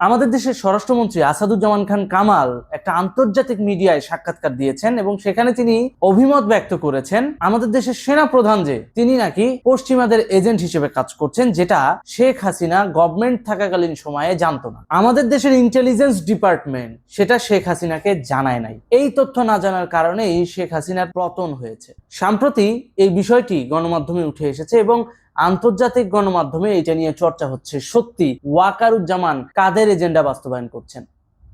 আমাদের দেশের স্বরাষ্ট্রমন্ত্রী আসাদুজ্জামান খান কামাল একটা আন্তর্জাতিক মিডিয়ায় সাক্ষাৎকার দিয়েছেন এবং সেখানে তিনি অভিমত ব্যক্ত করেছেন আমাদের দেশের সেনা প্রধান যে, তিনি নাকি পশ্চিমাদের এজেন্ট হিসেবে কাজ করছেন যেটা শেখ হাসিনা গভর্নমেন্ট থাকাকালীন সময়ে জানতো না। আমাদের দেশের ইন্টেলিজেন্স ডিপার্টমেন্ট সেটা শেখ হাসিনাকে জানায় নাই। এই তথ্য না জানার কারণেই শেখ হাসিনার পতন হয়েছে। সম্প্রতি এই বিষয়টি গণমাধ্যমে উঠে এসেছে এবং আন্তর্জাতিক গণমাধ্যমে এটা নিয়ে চর্চা হচ্ছে। সত্যি, ওয়াকারুজ্জামান কাদের এজেন্ডা বাস্তবায়ন করছেন?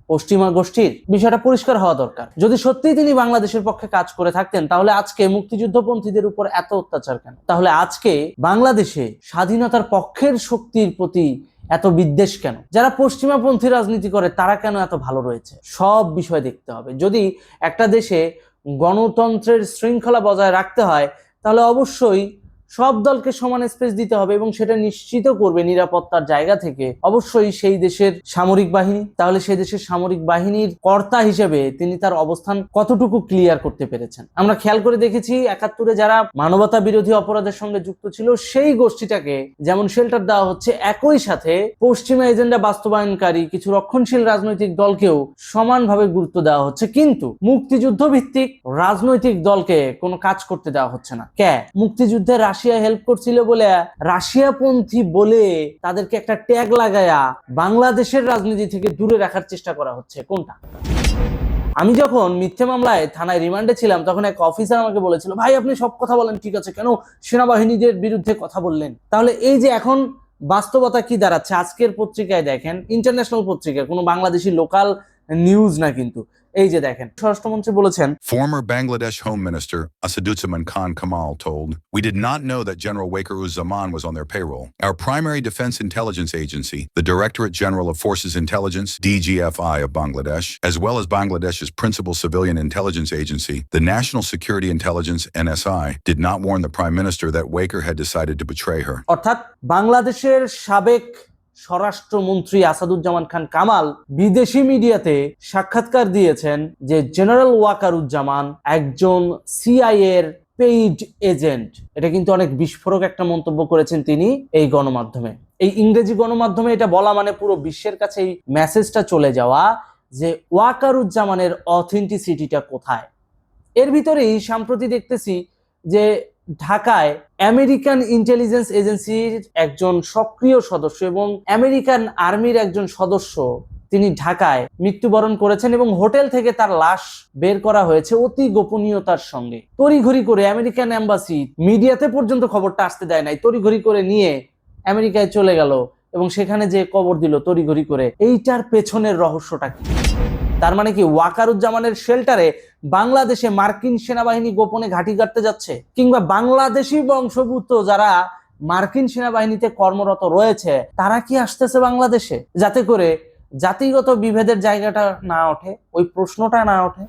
পশ্চিমা গোষ্ঠীর বিষয়টা পরিষ্কার হওয়া দরকার। যদি সত্যিই তিনি বাংলাদেশের পক্ষে কাজ করে থাকতেন, তাহলে আজকে মুক্তিযুদ্ধপন্থীদের উপর এত অত্যাচার কেন? তাহলে আজকে বাংলাদেশে স্বাধীনতার পক্ষের শক্তির প্রতি এত বিদ্বেষ কেন? যারা পশ্চিমাপন্থী রাজনীতি করে, তারা কেন এত ভালো রয়েছে? সব বিষয় দেখতে হবে। যদি একটা দেশে গণতন্ত্রের শৃঙ্খলা বজায় রাখতে হয়, তাহলে অবশ্যই সব দলকে সমান স্পেস দিতে হবে এবং সেটা নিশ্চিত করবে নিরাপত্তার জায়গা থেকে। অবশ্যই সেই দেশের সামরিক বাহিনী, তাহলে সেই দেশের সামরিক বাহিনীর কর্তা হিসেবে তিনি তার অবস্থান কতটুকু ক্লিয়ার করতে পেরেছেন। আমরা খেয়াল করে দেখেছি একাত্তরে যারা মানবতা বিরোধী অপরাধের সঙ্গে যুক্ত ছিল, সেই গোষ্ঠীটাকে যেমন শেল্টার দেওয়া হচ্ছে, একই সাথে পশ্চিমা এজেন্ডা বাস্তবায়নকারী কিছু রক্ষণশীল রাজনৈতিক দলকেও সমানভাবে গুরুত্ব দেওয়া হচ্ছে। কিন্তু মুক্তিযুদ্ধ ভিত্তিক রাজনৈতিক দলকে কোনো কাজ করতে দেওয়া হচ্ছে না। কে? মুক্তিযুদ্ধে রাশিয়া হেল্প করছিল বলে রাশিয়াপন্থী বলে তাদেরকে একটা ট্যাগ লাগায়া বাংলাদেশের রাজনীতি থেকে দূরে রাখার চেষ্টা করা হচ্ছে। কোনটা? আমি যখন মিথ্যে মামলায় থানায় রিমান্ডে ছিলাম, তখন এক অফিসার আমাকে বলেছিল, ভাই, আপনি সব কথা বলেন, ঠিক আছে, কেন সেনাবাহিনীদের বিরুদ্ধে কথা বললেন? তাহলে এই যে এখন বাস্তবতা কি দাঁড়াচ্ছে, আজকের পত্রিকায় দেখেন ইন্টারন্যাশনাল পত্রিকা, কোনো বাংলাদেশি লোকাল নিউজ না কিন্তু। এই যে দেখেন স্বরাষ্ট্রমন্ত্রী বলেছেন Former Bangladesh Home Minister Asaduzzaman Khan Kamal told, We did not know that General Waker Uzzaman was on their payroll. Our primary defense intelligence agency, the Directorate General of Forces Intelligence, DGFI of Bangladesh, as well as Bangladesh's principal civilian intelligence agency, the National Security Intelligence, NSI, did not warn the Prime Minister that Waker had decided to betray her. অর্থাৎ বাংলাদেশের সাবেক স্বরাষ্ট্রমন্ত্রী আসাদুজ্জামান খান কামাল বিদেশি মিডিয়াতে সাক্ষাৎকার দিয়েছেন যে general Wakeruzzaman একজন সিআইএর পেইড এজেন্ট। এটা কিন্তু অনেক বিস্ফোরক একটা মন্তব্য করেছেন তিনি এই গণমাধ্যমে। এই ইংরেজি গণমাধ্যমে এটা বলা মানে পুরো বিশ্বের কাছে এই মেসেজটা চলে যাওয়া যে ওয়াকারুজ্জামানের অথেন্টিসিটিটা কোথায়। এর ভিতরেই সম্প্রতি দেখতেছি যে ঢাকায় আমেরিকান ইন্টেলিজেন্স এজেন্সির একজন সক্রিয় সদস্য এবং আমেরিকান আর্মির একজন সদস্য তিনি ঢাকায় মৃত্যুবরণ করেছেন এবং হোটেল থেকে তার লাশ বের করা হয়েছে অতি গোপনীয়তার সঙ্গে। তড়িঘড়ি করে আমেরিকান এম্বাসি মিডিয়াতে পর্যন্ত খবরটা আসতে দেয় নাই। তড়িঘড়ি করে নিয়ে আমেরিকায় চলে গেল এবং সেখানে যে কবর দিল তড়িঘড়ি করে। এইটার পেছনের রহস্যটা কি? তার মানে কি ওয়াকারুজ্জামানের শেল্টারে বাংলাদেশে মার্কিন সেনাবাহিনী গোপনে ঘাঁটি কাটতে যাচ্ছে? কিংবা বাংলাদেশি বংশভূত যারা মার্কিন সেনাবাহিনীতে কর্মরত রয়েছে, তারা কি আসতেছে বাংলাদেশে? যাতে করে জাতিগত বিভেদের জায়গাটা না ওঠে, ওই প্রশ্নটা না ওঠে।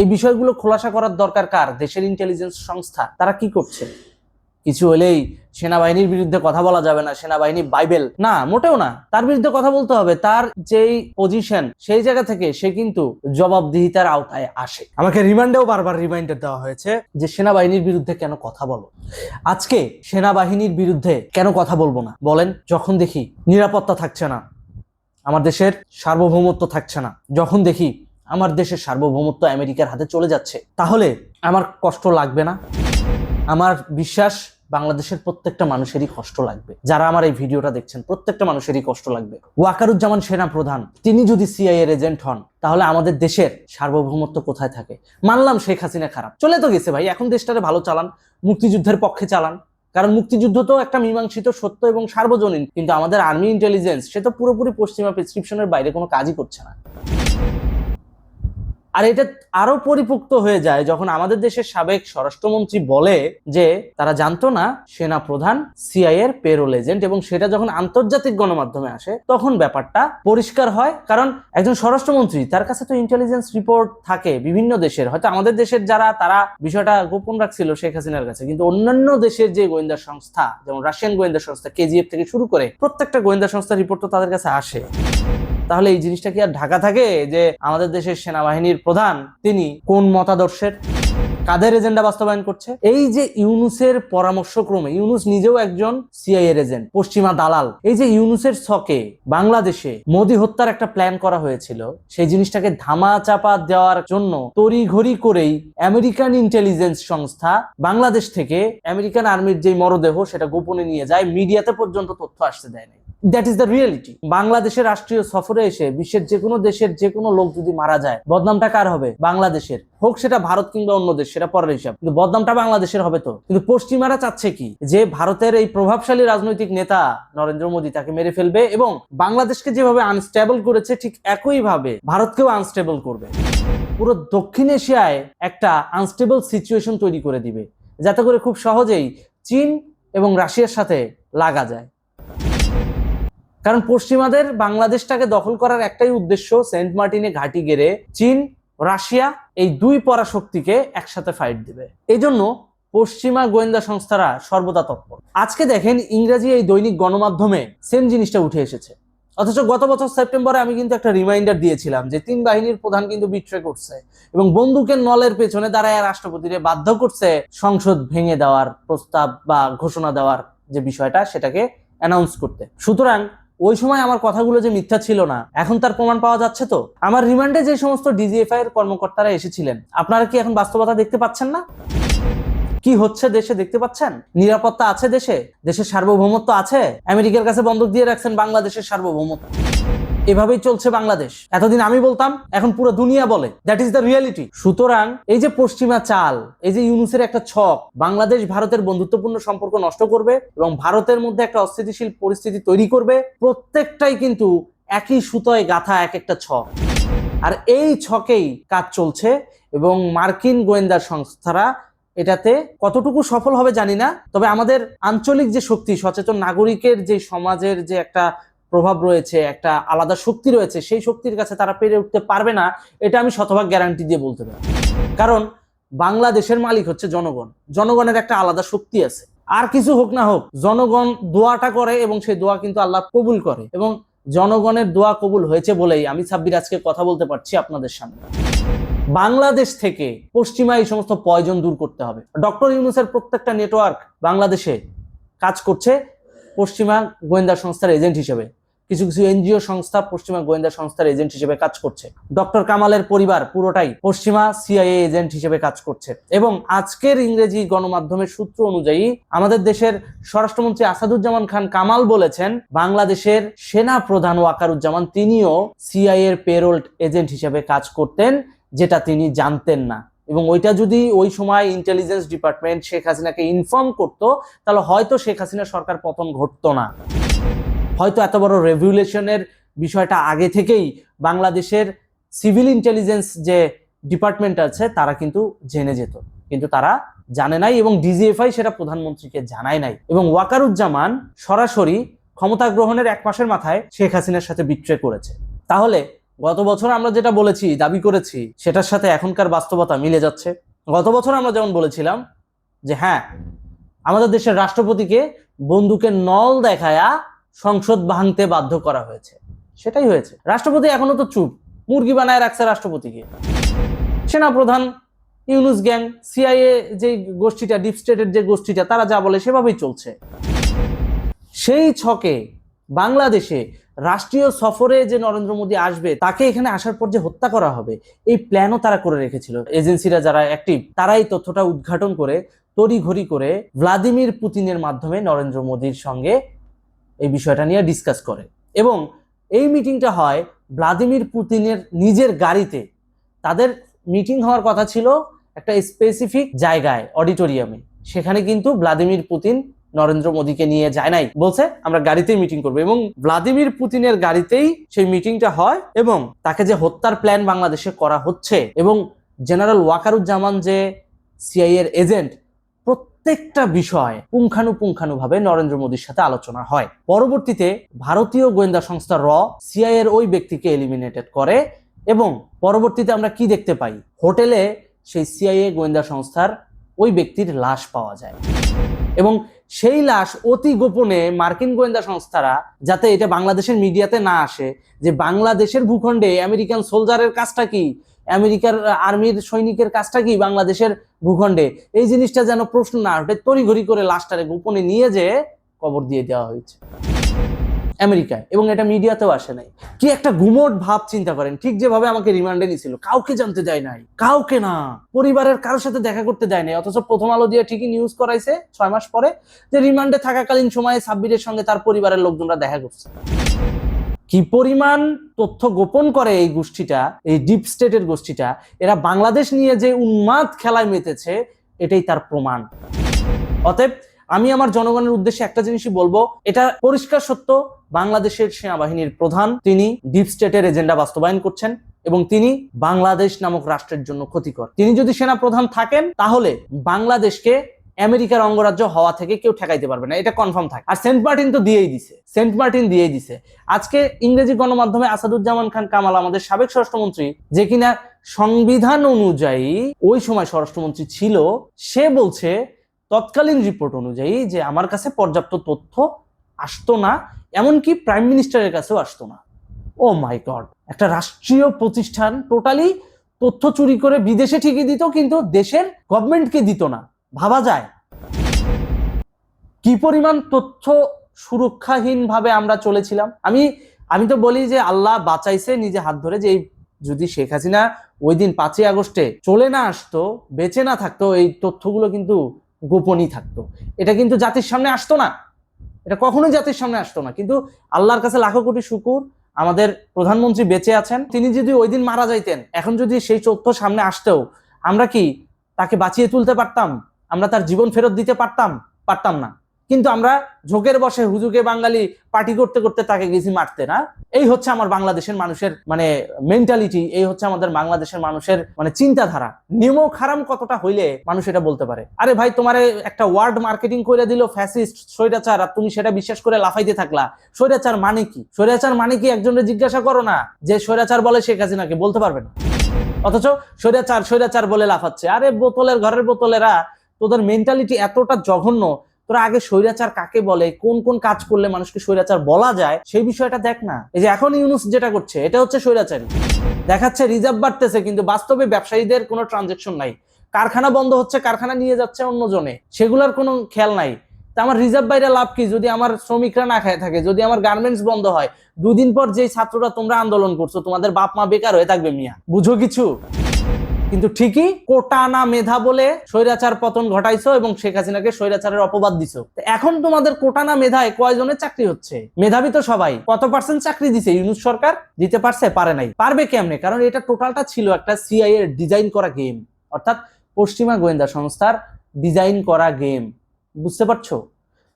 এই বিষয়গুলো খোলাসা করার দরকার কার? দেশের ইন্টেলিজেন্স সংস্থা। তারা কি করছে? কিছু হলেই সেনাবাহিনীর বিরুদ্ধে কথা বলা যাবে না সেনাবাহিনী বাইবেল। না মোটেও না। তার বিরুদ্ধে কথা বলতে হবে। তার যেই পজিশন সেই জায়গা থেকে সে কিন্তু জবাবদিহিতার আওতায় আসে। আমাকে রিমান্ডেও বারবার রিমাইন্ডার দেওয়া হয়েছে যে সেনাবাহিনীর বিরুদ্ধে কেন কথা বলো? আজকে সেনাবাহিনীর বিরুদ্ধে কেন কথা বলব না? বলেন যখন দেখি নিরাপত্তা থাকছে না আমার দেশের সার্বভৌমত্ব থাকছে না যখন দেখি আমার দেশের সার্বভৌমত্ব আমেরিকার হাতে চলে যাচ্ছে তাহলে আমার কষ্ট লাগবে না? আমার বিশ্বাস বাংলাদেশের প্রত্যেকটা মানুষেরই কষ্ট লাগবে। যারা আমার এই ভিডিওটা দেখছেন, প্রত্যেকটা মানুষেরই কষ্ট লাগবে। ওয়াকারুজ্জামান সেনা প্রধান, তিনি যদি সিআই এর এজেন্ট হন, তাহলে আমাদের দেশের সার্বভৌমত্ব কোথায় থাকে? মানলাম শেখ হাসিনা খারাপ। চলে তো গেছে ভাই, এখন দেশটারে ভালো চালান, মুক্তিযুদ্ধের পক্ষে চালান। কারণ মুক্তিযুদ্ধ তো একটা মীমাংসিত সত্য এবং সার্বজনীন, কিন্তু আমাদের আর্মি ইন্টেলিজেন্স সে তো পুরোপুরি পশ্চিমা প্রেসক্রিপশনের বাইরে কোনো কাজই করছে না। আর এটা আরও পরিপুক্ত হয়ে যায় যখন আমাদের দেশের সাবেক স্বরাষ্ট্রমন্ত্রী বলে যে তারা জানতো না সেনা প্রধান সিআই এর পেরোল এজেন্ট এবং সেটা যখন আন্তর্জাতিক গণমাধ্যমে আসে, তখন ব্যাপারটা পরিষ্কার হয়। কারণ একজন স্বরাষ্ট্রমন্ত্রী, তার কাছে তো ইন্টেলিজেন্স রিপোর্ট থাকে বিভিন্ন দেশের। হয়তো আমাদের দেশের যারা, তারা বিষয়টা গোপন রাখছিল শেখ হাসিনার কাছে। কিন্তু অন্যান্য দেশের যে গোয়েন্দা সংস্থা, যেমন রাশিয়ান গোয়েন্দা সংস্থা কেজিএফ থেকে শুরু করে প্রত্যেকটা গোয়েন্দা সংস্থার রিপোর্ট তো তাদের কাছে আসে। তাহলে এই জিনিসটা কি আর ঢাকা থাকে যে আমাদের দেশের সেনাবাহিনীর প্রধান তিনি কোন মতাদর্শের? কাদের এজেন্ডা বাস্তবায়ন করছে? এই যে ইউনুসের পরামর্শক্রমে, ইউনুস নিজেও একজন সিআইএর এজেন্ট পশ্চিমা দালাল। এই যে ইউনুসের ছকে বাংলাদেশে মোদী হত্যার একটা প্ল্যান করা হয়েছিল, সেই জিনিসটাকে ধামা চাপা দেওয়ার জন্য তড়িঘড়ি করেই আমেরিকান ইন্টেলিজেন্স সংস্থা বাংলাদেশ থেকে আমেরিকান আর্মির যে মরদেহ, সেটা গোপনে নিয়ে যায়, মিডিয়াতে পর্যন্ত তথ্য আসতে দেয় নাই। দ্যাট ইজ দ্য রিয়েলিটি বাংলাদেশের রাষ্ট্রীয় সফরে এসে বিশ্বের যে কোনো দেশের যে কোনো লোক যদি মারা যায়, বদনামটা কার হবে? বাংলাদেশের। হোক সেটা ভারত কিংবা অন্য দেশ, সেটা পরের হিসাব। কিন্তু বদনামটা বাংলাদেশের হবে তো। কিন্তু পশ্চিমারা চাচ্ছে কি? যে ভারতের এই প্রভাবশালী রাজনৈতিক নেতা নরেন্দ্র মোদী তাকে মেরে ফেলবে এবং বাংলাদেশকে যেভাবে আনস্টেবল করেছে, ঠিক একইভাবে ভারতকেও আনস্টেবল করবে। পুরো দক্ষিণ এশিয়ায় একটা আনস্টেবল সিচুয়েশন তৈরি করে দিবে, যাতে করে খুব সহজেই চীন এবং রাশিয়ার সাথে লাগা যায়। কারণ পশ্চিমাদের বাংলাদেশটাকে দখল করার একটাই উদ্দেশ্য সেন্ট মার্টিনে ঘাঁটি গেড়ে চীন, রাশিয়া এই দুই পরাশক্তিকে একসাথে ফাইট দিবে। এই জন্য পশ্চিমা গোয়েন্দা সংস্থারা সর্বদা তৎপর। আজকে দেখেন ইংরেজি এই দৈনিক গণমাধ্যমে সেম জিনিসটা উঠে এসেছে। অথচ গত বছর সেপ্টেম্বরে আমি কিন্তু একটা রিমাইন্ডার দিয়েছিলাম যে তিন বাহিনীর প্রধান কিন্তু বিট্রে করছে এবং বন্দুকের নলের পেছনে দাঁড়ায় রাষ্ট্রপতিরে বাধ্য করছে সংসদ ভেঙে দেওয়ার প্রস্তাব বা ঘোষণা দেওয়ার যে বিষয়টা সেটাকে অ্যানাউন্স করতে। সুতরাং ওই সময় আমার কথাগুলো যে মিথ্যা ছিল না, এখন তার প্রমাণ পাওয়া যাচ্ছে তো? আমার রিমান্ডে যে সমস্ত ডিজিএফআই এর কর্মকর্তারা এসেছিলেন, আপনারা কি এখন বাস্তবতা দেখতে পাচ্ছেন না? কি হচ্ছে দেশে দেখতে পাচ্ছেন? নিরাপত্তা আছে দেশে? দেশের সার্বভৌমত্ব আছে? আমেরিকার কাছে বন্ধক দিয়ে রাখছেন বাংলাদেশের সার্বভৌমত্ব এভাবেই চলছে বাংলাদেশ। এতদিন আমি বলতাম, এখন পুরো দুনিয়া বলে। দ্যাট ইজ দ্য রিয়ালিটি সুতরাং এই যে পশ্চিমা চাল, এই যে ইউনুসের একটা ছক, বাংলাদেশ ভারতের বন্ধুত্বপূর্ণ সম্পর্ক নষ্ট করবে এবং ভারতের মধ্যে একটা অস্থিতিশীল পরিস্থিতি তৈরি করবে, প্রত্যেকটাই কিন্তু একই সুতোয় গাথা এক একটা ছক। আর এই ছকেই কাজ চলছে এবং মার্কিন গোয়েন্দা সংস্থারা এটাতে কতটুকু সফল হবে জানি না, তবে আমাদের আঞ্চলিক যে শক্তি, সচেতন নাগরিকের যে সমাজের যে একটা প্রভাব রয়েছে, একটা আলাদা শক্তি রয়েছে, সেই শক্তির কাছে তারা পেরে উঠতে পারবে না, এটা আমি শতভাগ গ্যারান্টি দিয়ে বলতে পারি। কারণ বাংলাদেশের মালিক হচ্ছে জনগণ। জনগণের একটা আলাদা শক্তি আছে। আর কিছু হোক না হোক, জনগণ দোয়াটা করে এবং সেই দোয়া কিন্তু আল্লাহ কবুল করে। এবং জনগণের দোয়া কবুল হয়েছে বলেই আমি সাব্বির আজকে কথা বলতে পারছি আপনাদের সামনে। বাংলাদেশ থেকে পশ্চিমা এই সমস্ত পয়জন দূর করতে হবে। ডক্টর ইউনুসের প্রত্যেকটা নেটওয়ার্ক বাংলাদেশে কাজ করছে পশ্চিমা গোয়েন্দা সংস্থার এজেন্ট হিসেবে। কিছু কিছু এনজিও সংস্থা পশ্চিমা গোয়েন্দা সংস্থার এজেন্ট হিসেবে কাজ করছে। ডক্টর কামালের পরিবার পুরোটাই পশ্চিমা সিআইএ এজেন্ট হিসেবে কাজ করছে। এবং আজকের ইংরেজি গণমাধ্যমের সূত্র অনুযায়ী আমাদের দেশের স্বরাষ্ট্রমন্ত্রী আসাদুজ্জামান খান কামাল বলেছেন, বাংলাদেশের সেনা প্রধান ওয়াকারুজ্জামান তিনিও সিআইএ এর এজেন্ট হিসেবে কাজ করতেন, যেটা তিনি জানতেন না। এবং ওইটা যদি ওই সময় ইন্টেলিজেন্স ডিপার্টমেন্ট শেখ হাসিনাকে ইনফর্ম করতো, তাহলে হয়তো শেখ হাসিনা সরকার পতন ঘটতো না। হয়তো এত বড় রেভুলেশনের বিষয়টা আগে থেকেই বাংলাদেশের সিভিল ইন্টেলিজেন্স যে ডিপার্টমেন্ট আছে, তারা কিন্তু জেনে যেত। কিন্তু তারা জানে নাই এবং ডিজিএফআই সেটা প্রধানমন্ত্রীকে জানায় নাই। এবং ওয়াকারুজ্জামান সরাসরি ক্ষমতা গ্রহণের এক মাসের মাথায় শেখ হাসিনার সাথে বিক্রয় করেছে। তাহলে গত বছর আমরা যেটা বলেছি, দাবি করেছি, সেটার সাথে এখনকার বাস্তবতা মিলে যাচ্ছে। গত বছর আমরা যেমন বলেছিলাম যে হ্যাঁ আমাদের দেশের রাষ্ট্রপতিকে বন্দুকের নল দেখায়া সংসদ ভাঙতে বাধ্য করা হয়েছে। সেটাই হয়েছে। রাষ্ট্রপতি এখনও তো চুপ। মুরগি বানায় রাখছে রাষ্ট্রপতিকে। সেনাপ্রধান, ইউনুস গ্যাং, সিআইএ যে গোষ্ঠীটা, ডিপ স্টেটের যে গোষ্ঠীটা, তারা যা বলে সেভাবেই চলছে। সেই ছকে বাংলাদেশে রাষ্ট্রীয় সফরে যে নরেন্দ্র মোদী আসবে, তাকে এখানে আসার পর যে হত্যা করা হবে, এই প্ল্যানও তারা করে রেখেছিল। এজেন্সিরা যারা অ্যাক্টিভ তারা এই তথ্যটা উদ্ঘাটন করে, তড়িঘড়ি করে ভ্লাদিমির পুতিনের মাধ্যমে নরেন্দ্র মোদীর সঙ্গে এই বিষয়টা নিয়ে ডিসকাস করে। এবং এই মিটিংটা হয় ভ্লাদিমির পুতিনের নিজের গাড়িতে। তাদের মিটিং হওয়ার কথা ছিল একটা স্পেসিফিক জায়গায় অডিটোরিয়ামে সেখানে কিন্তু ভ্লাদিমির পুতিন নরেন্দ্র মোদীকে নিয়ে যায় নাই। বলছে, আমরা গাড়িতেই মিটিং করব। এবং ভ্লাদিমির পুতিনের গাড়িতেই সেই মিটিংটা হয় এবং তাকে যে হত্যার প্ল্যান বাংলাদেশে করা হচ্ছে এবং জেনারেল ওয়াকারুজ্জামান যে সিআই এর এজেন্ট প্রত্যেকটা বিষয় পুঙ্খানুপুঙ্খানুভাবে নরেন্দ্র মোদীর সাথে আলোচনা হয়। পরবর্তীতে ভারতীয় গোয়েন্দা সংস্থা র সিআই এর ওই ব্যক্তিকে এলিমিনেটেড করে এবং পরবর্তীতে আমরা কি দেখতে পাই? হোটেলে সেই সিআইএ গোয়েন্দা সংস্থার ওই ব্যক্তির লাশ পাওয়া যায়। এবং সেই লাশ অতি গোপনে মার্কিন গোয়েন্দা সংস্থারা যাতে এটা বাংলাদেশের মিডিয়াতে না আসে, যে বাংলাদেশের ভূখণ্ডে আমেরিকান সোলজারের কাজটা কি আমেরিকার আর্মির সৈনিকের কাজটা কি বাংলাদেশের ভূখণ্ডে? এই জিনিসটা যেন প্রশ্ন না ওঠে, তড়িঘড়ি করে লাশটারে গোপনে নিয়ে যে কবর দিয়ে দেওয়া হয়েছে। আমেরিকায়, এবং এটা মিডিয়াতেও আসে নাই। কি একটা গুমট ভাব চিন্তা করেন, ঠিক যেভাবে আমাকে রিমান্ডে নিছিল, কাউকে জানতে দেয় নাই, কাউকে না। পরিবারের কারোর সাথে দেখা করতে দেয় নাই, অথচ প্রথম আলো দিয়ে ঠিকই নিউজ করাইছে ছয় মাস পরে যে রিমান্ডে থাকাকালীন সময়ে সাব্বিরের সঙ্গে তার পরিবারের লোকজনরা দেখা করছে। কি পরিমাণ তথ্য গোপন করে এই গোষ্ঠীটা, এই ডিপ স্টেটের গোষ্ঠীটা, এরা বাংলাদেশ নিয়ে যে উন্মাদ খেলায় মেতেছে, এটাই তার প্রমাণ। অতএব আমি আমার জনগণের উদ্দেশ্যে একটা জিনিসই বলব, এটা পরিষ্কার সত্য, বাংলাদেশের সেনাবাহিনীর প্রধান, তিনি ডিপ স্টেটের এজেন্ডা বাস্তবায়ন করছেন এবং তিনি বাংলাদেশ নামক রাষ্ট্রের জন্য ক্ষতিকর। তিনি যদি সেনা প্রধান থাকেন, তাহলে বাংলাদেশকে আমেরিকার অঙ্গরাজ্য হওয়া থেকে কেউ ঠেকাইতে পারবে না, এটা কনফার্ম থাকে। আর সেন্ট মার্টিন তো দিয়েই দিছে, সেন্ট মার্টিন দিয়েই দিছে। আজকে ইংরেজি গণমাধ্যমে আসাদুজ্জামান খান কামাল, আমাদের সাবেক স্বরাষ্ট্রমন্ত্রী, যে কিনা সংবিধান অনুযায়ী ওই সময় স্বরাষ্ট্রমন্ত্রী ছিল, সে বলছে, তৎকালীন রিপোর্ট অনুযায়ী যে আমার কাছে পর্যাপ্ত তথ্য আসতো না, এমনকি প্রাইম মিনিস্টারের কাছেও আসতো না। ও মাই গড একটা রাষ্ট্রীয় প্রতিষ্ঠান টোটালি তথ্য চুরি করে বিদেশে ঠিকই দিত, কিন্তু দেশের গভর্নমেন্টকে দিত না। ভাবা যায়। কি পরিমাণ তথ্য সুরক্ষাহীন ভাবে আমরা চলেছিলাম? আমি আমি তো বলি যে আল্লাহ বাঁচাইছে নিজে হাত ধরে যে এই যদি শেখ হাসিনা ওই দিন পাঁচই আগস্টে চলে না আসতো, বেঁচে না থাকতো, এই তথ্যগুলো কিন্তু গোপনই থাকতো। এটা কিন্তু জাতির সামনে আসতো না। এটা কখনোই জাতির সামনে আসতো না। কিন্তু আল্লাহর কাছে লাখো কোটি শুকুর। আমাদের প্রধানমন্ত্রী বেঁচে আছেন। তিনি যদি ওই দিন মারা যাইতেন, এখন যদি সেই তথ্য সামনে আসতেও, আমরা কি তাকে বাঁচিয়ে তুলতে পারতাম? আমরা তার জীবন ফেরত দিতে পারতাম পারতাম না। কিন্তু আমরা ঝোঁকের বসে হুজুকে বাঙালি পার্টি করতে করতে তাকে গেছি মারতে, না? এই হচ্ছে আমার বাংলাদেশের মানুষের মানে মেন্টালিটি এই হচ্ছে আমাদের বাংলাদেশের মানুষের মানে চিন্তাধারা। নিমক হারাম কতটা হইলে মানুষ এটা বলতে পারে? আরে ভাই, তোমার একটা ওয়ার্ড মার্কেটিং করে দিল ফ্যাসিস্ট, স্বৈরাচার, আর তুমি সেটা বিশ্বাস করে লাফাইতে থাকলা। স্বৈরাচার মানে কি? স্বৈরাচার মানে কি একজনের জিজ্ঞাসা করো না যে স্বৈরাচার বলে সে শেখ হাসিনাকে? বলতে পারবে না। অথচ স্বৈরাচার স্বৈরাচার বলে লাফাচ্ছে। আরে বোতলের ঘরের বোতলেরা তোদের মেন্টালিটি এতটা জঘন্য, তোরা আগে স্বৈরাচার কাকে বলে, কোন কোন কাজ করলে মানুষকে স্বৈরাচার বলা যায়, সেই বিষয়টা দেখ না। এই যে এখন ইউনুস যেটা করছে, এটা হচ্ছে স্বৈরাচারী। দেখাচ্ছে রিজার্ভ বাড়তেছে, কিন্তু বাস্তবে ব্যবসায়ীদের কোনো ট্রানজেকশন নাই। কারখানা বন্ধ হচ্ছে, কারখানা নিয়ে যাচ্ছে অন্যজনে। সেগুলোর কোনো খেয়াল নাই। তা আমার রিজার্ভ বাইরে লাভ কি? যদি আমার শ্রমিকরা না খায় থাকে, যদি আমার গার্মেন্টস বন্ধ হয়, দুদিন পর যেই ছাত্ররা তোমরা আন্দোলন করছ, তোমাদের বাপ মা বেকার হয়ে থাকবে মিয়া। বুঝো কিছু? কিন্তু ঠিকই কোটা না মেধা বলে স্বৈরাচার পতন ঘটাইছো এবং শেখ হাসিনাকে স্বৈরাচারের অপবাদ দিছো। এখন তোমাদের কোটা না মেধায় কয়জনের চাকরি হচ্ছে? মেধাবী তো সবাই। কত পার্সেন্ট চাকরি দিছে ইউনুস সরকার? দিতে পারছে, পারে নাই। পারবে কেমনে? কারণ এটা টোটালটা ছিল একটা সিআই এর ডিজাইন করা গেম অর্থাৎ পশ্চিমা গোয়েন্দা সংস্থার ডিজাইন করা গেম বুঝতে পারছ?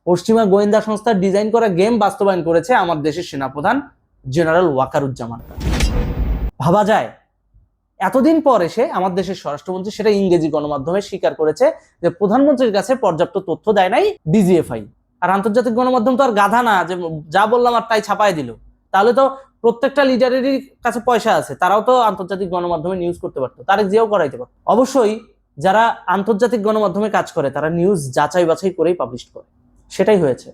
পশ্চিমা গোয়েন্দা সংস্থার ডিজাইন করা গেম বাস্তবায়ন করেছে আমার দেশের সেনাপ্রধান জেনারেল ওয়াকারুজ্জামান। ভাবা যায় এতদিন পর এসে আমার দেশের স্বরাষ্ট্রমন্ত্রী সেটা ইংরেজি গণমাধ্যমে স্বীকার করেছে যে প্রধানমন্ত্রীর কাছে পর্যাপ্ত তথ্য দেয় নাই ডিজিএফআই। আর আন্তর্জাতিক গণমাধ্যম তো আর গাধা না যে যা বললাম আর তাই ছাপায় দিল। তাহলে তো প্রত্যেকটা লিডারেরই কাছে পয়সা আছে, তারাও তো আন্তর্জাতিক গণমাধ্যমে নিউজ করতে পারতো, তারেক জিয়াও করাইতে পারতো। অবশ্যই যারা আন্তর্জাতিক গণমাধ্যমে কাজ করে, তারা নিউজ যাচাই বাছাই করেই পাবলিশ করে। সেটাই হয়েছে।